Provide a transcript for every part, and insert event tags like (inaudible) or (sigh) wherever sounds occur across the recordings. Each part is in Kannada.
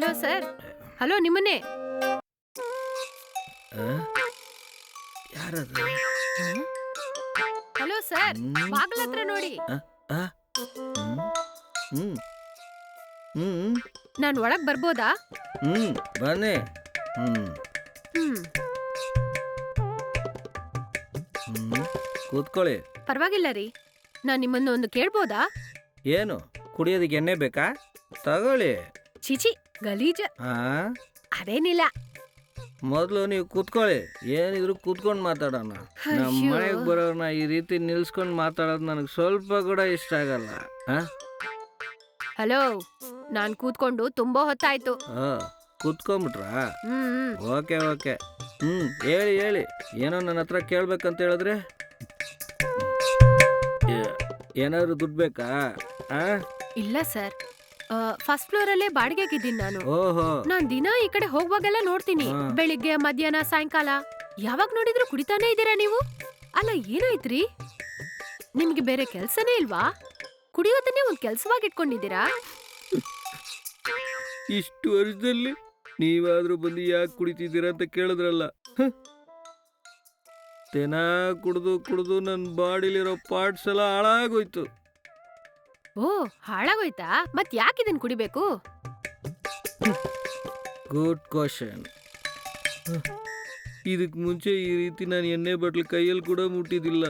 Hello sir. ಹಲೋ ನಿಮ್ಮನ್ನೇ? ಯಾರದು? Hello sir. ಬಾಗ್ಲ ಹತ್ರ ನೋಡಿ. ಆ? ಹ್ಮ್. ಹ್ಮ್. ನಾನು ನಾನ್ ಒಳಗ್ ಬರ್ಬೋದಾ? ಹ್ಮ್ ಬನ್ನಿ. ಹ್ಮ್. ಹ್ಮ್. ಹ್ಮ್ ಕೂತ್ಕೊಳ್ಳಿ. ಪರವಾಗಿಲ್ಲ ರೀ. ನಾನ್ ನಿಮ್ಮನ್ನ ಒಂದು ಕೇಳ್ಬೋದಾ? ಏನು? ಕುಡಿಯೋದಕ್ಕೆ ಎಣ್ಣೆ ಬೇಕಾ? ತಗೊಳ್ಳಿ. ಚಿಚಿ ಗಲೀಜ? ಹಾ ಅದೇನಿಲ್ಲ. ಮೊದಲು ನೀವು ಕೂತ್ಕೊಳ್ಳಿ. ಏನಿದ್ರು ಕೂತ್ಕೊಂಡು ಮಾತಾಡೋಣ. ನಮ್ಮ ಅಯ್ಯೋ. ಮನೆಗೆ ಬರೋರ್ನ ಈ ರೀತಿ ನಿಲ್ಸ್ಕೊಂಡು ಮಾತಾಡೋದು ನನಗೆ ಸ್ವಲ್ಪ ಕೂಡ ಇಷ್ಟ ಆಗಲ್ಲ. ಹಾ ಹಲೋ ನಾನ್ ಕೂತ್ಕೊಂಡು ತುಂಬಾ ಹೊತ್ತಾಯ್ತು. ಆ, ಕೂತ್ಕೊಂಬಿಟ್ರಾ? ಹ್ಮ್ ಹ್ಮ್. Okay okay. ಹ್ಮ್ ಹೇಳಿ ಹೇಳಿ. ಏನೋ ನನ್ನ ಹತ್ರ ಕೇಳ್ಬೇಕಂತ ಹೇಳಿದ್ರೆ? ಏ- ಏನಾದ್ರು ದುಡ್ಡು ಬೇಕಾ? ಆ? ಇಲ್ಲ ಸರ್. ಫಸ್ಟ್ ಫ್ಲೋರ್ ಅಲ್ಲೇ ಬಾಡಿಗೆಗಿದ್ದೀನಿ ನಾನು. ಓಹೋ. ನಾನ್ ದಿನ ಈ ಕಡೆ ಹೋಗುವಾಗೆಲ್ಲ ನೋಡ್ತೀನಿ. ಹಾ. ಬೆಳಿಗ್ಗೆ ಮಧ್ಯಾಹ್ನ ಸಾಯಂಕಾಲ. ಯಾವಾಗ ನೋಡಿದ್ರು ಕುಡಿತಾನೆ ಇದ್ದೀರಾ ನೀವು? ಅಲ್ಲ ಏನಾಯ್ತ್ರಿ? ನಿಮ್ಗೆ ಬೇರೆ ಕೆಲ್ಸನೇ ಇಲ್ವಾ? ಕುಡಿಯೋದನ್ನೇ ಒಂದ್ ಕೆಲ್ಸವಾಗಿ ಇಟ್ಕೊಂಡಿದ್ದೀರಾ ಇಷ್ಟು ವರ್ಷದಲ್ಲಿ ನೀವಾದ್ರೂ ಬಂದು ಯಾಕೆ ಕುಡಿತಿದ್ದೀರಾ ಅಂತ ಕೇಳಿದ್ರಲ್ಲ. ತೆನ ಕುಡ್ದು ಕುಡ್ದು ನನ್ನ ಬಾಡಿಲಿರೋ ಪಾರ್ಟ್ಸ್ ಎಲ್ಲ ಹಾಳಾಗೋಯ್ತು. ಓ, ಹಾಳಾಗೋಯ್ತಾ? ಮತ್ ಯಾಕೆ ಇದನ್ ಕುಡಿಬೇಕು? ಗುಡ್ ಕ್ವಶನ್ ಇದಕ್ಕೆ ಮುಂಚೆ ಈ ರೀತಿ ನಾನು ಎಣ್ಣೆ ಬಾಟ್ಲು ಕೈಯಲ್ಲಿ ಕೂಡ ಮುಟ್ಟಿದ್ದಿಲ್ಲ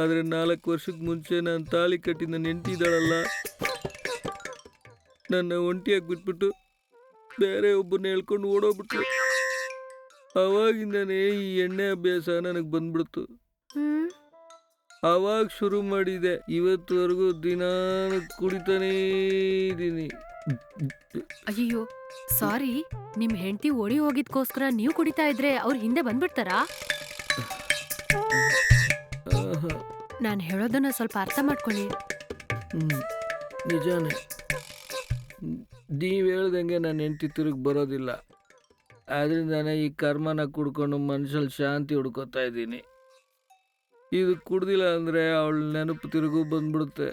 ಆದರೆ ನಾಲ್ಕು ವರ್ಷಕ್ಕೆ ಮುಂಚೆ ನಾನು ತಾಳಿ ಕಟ್ಟಿ ನನ್ನ ನನ್ನ ಒಂಟಿಯಾಗಿ ಬಿಟ್ಬಿಟ್ಟು ಬೇರೆ ಒಬ್ಬನ ಹೇಳ್ಕೊಂಡು ಓಡೋಗ್ಬಿಟ್ಲು. ಅವಾಗಿಂದನೇ ಈ ಎಣ್ಣೆ ಅಭ್ಯಾಸ ನನಗೆ ಬಂದ್ಬಿಡ್ತು. ಅವಾಗ ಶುರು ಮಾಡಿದೆ. ಇವತ್ತುವರೆಗೂ ದಿನ ಕುಡಿತಾನೇ ಇದ್ದೀನಿ. ಅಯ್ಯೋ ಸಾರಿ. ನಿಮ್ ಹೆಂಡತಿ ಓಡಿ ಹೋಗಿದ್ಕೋಸ್ಕರ ನೀವು ಕುಡಿತಾ ಇದ್ರೆ ಅವ್ರ ಹಿಂದೆ ಬಂದ್ಬಿಡ್ತಾರಾ? ನಾನು ನಾನ್ ಹೇಳೋದನ್ನ ಸ್ವಲ್ಪ ಅರ್ಥ ಮಾಡ್ಕೊಳ್ಳಿ. ನಿಜಾನೆ ನಿಜಾನೇ. ನೀವು ಹೇಳ್ದಂಗೆ ನಾನು ಹೆಂಡತಿ ತಿರುಗಿ ಬರೋದಿಲ್ಲ. ಆದ್ರಿಂದಾನೇ ಈ ಕರ್ಮನ ಕುಡ್ಕೊಂಡು ಮನ್ಸಲ್ಲಿ ಶಾಂತಿ ಹುಡ್ಕೋತಾ ಇದ್ದೀನಿ. ಇದು ಕುಡ್ದಿಲ್ಲ ಅಂದರೆ ಅವಳ ನೆನಪು ತಿರುಗು ಬಂದ್ಬಿಡುತ್ತೆ.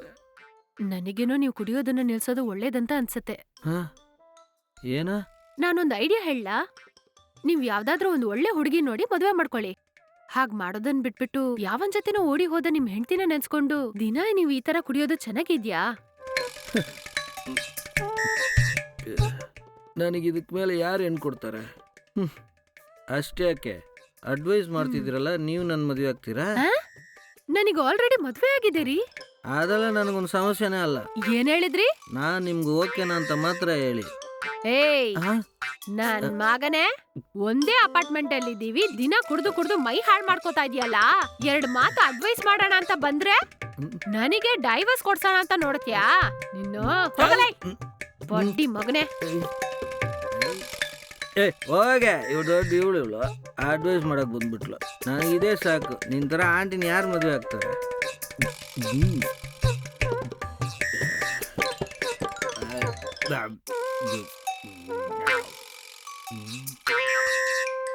ನನಗೇನೋ ನೀವು ಕುಡಿಯೋದನ್ನ ನಿಲ್ಸೋದು ಒಳ್ಳೇದಂತ ಅನ್ಸತ್ತೆ. ಹಾ? ಏನ? ನಾನೊಂದು ಐಡಿಯಾ ಹೇಳ ನೀವ್ ಯಾವ್ದಾದ್ರೂ ಒಂದು ಒಳ್ಳೆ ಹುಡುಗಿ ನೋಡಿ ಮದುವೆ ಮಾಡ್ಕೊಳ್ಳಿ. ಹಾಗ್ ಮಾಡೋದನ್ ಬಿಟ್ಬಿಟ್ಟು ಯಾವನ್ ಜೊತೆನೋ ಓಡಿ ಹೋದ ನಿಮ್ ಹೆಂಡ್ತಿನ ನೆನ್ಸ್ಕೊಂಡು ದಿನ ನೀವ್ ಈ ತರ ಕುಡಿಯೋದು ಚೆನ್ನಾಗಿದ್ಯಾ? (laughs) ನನಗೆ ಇದಕ್ಕೆ ಮೇಲೆ ಯಾರು ಹೆಣ್ಣು ಕೊಡ್ತಾರೆ? ಹ್ಮ್. ಅಷ್ಟೇ ಯಾಕೆ? ಅಡ್ವೈಸ್ ಮಾಡ್ತಿದ್ದೀರಲ್ಲ ನೀವು ನನ್ನ ಮದುವೆ ಆಗ್ತೀರಾ? ನನಗ್ ಆಲ್ರೆಡಿ ಮದ್ವೆ ಆಗಿದೆ ರೀ ಅದೆಲ್ಲ ನನಗೊಂದು ಸಮಸ್ಯೆನೇ ಅಲ್ಲ. ಏನ್ ಹೇಳಿದ್ರಿ? ನಾನು ನಿಮ್ಗೆ ಓಕೆನಾ ಅಂತ ಮಾತ್ರ ಹೇಳಿ. ಏಯ್ ನನ್ ಮಗನೇ ಒಂದೇ ಅಪಾರ್ಟ್ಮೆಂಟ್ ಅಲ್ಲಿ ಇದೀವಿ ದಿನ ಕುಡ್ದು ಕುಡ್ದು ಮೈ ಹಾಳ್ ಮಾಡ್ಕೋತಾ ಇದೀಯಲ್ಲ ಎರಡ್ ಮಾತು ಅಡ್ವೈಸ್ ಮಾಡೋಣ ಅಂತ ಬಂದ್ರೆ ನನಗೆ ಡೈವರ್ಸ್ ಕೊಡ್ಸೋಣ ಅಂತ ನೋಡ್ತೀಯಾ? ನಿನ್ನ ಹೋಗಲೇ. ಬಡ್ಡಿ ಮಗನೇ. ಏ ಹೋಗೆ ಇವ್ ದೊಡ್ಡ ಇವಳು ಇವಳು. ಅಡ್ವೈಸ್ ಮಾಡಕ್ ಬಂದ್ಬಿಟ್ಲು. ನನಗೆ ಇದೇ ಸಾಕು. ನಿನ್ ಥರ ಆಂಟಿನ ಯಾರು ಮದುವೆ ಆಗ್ತಾರೆ? ಹ್ಞೂ.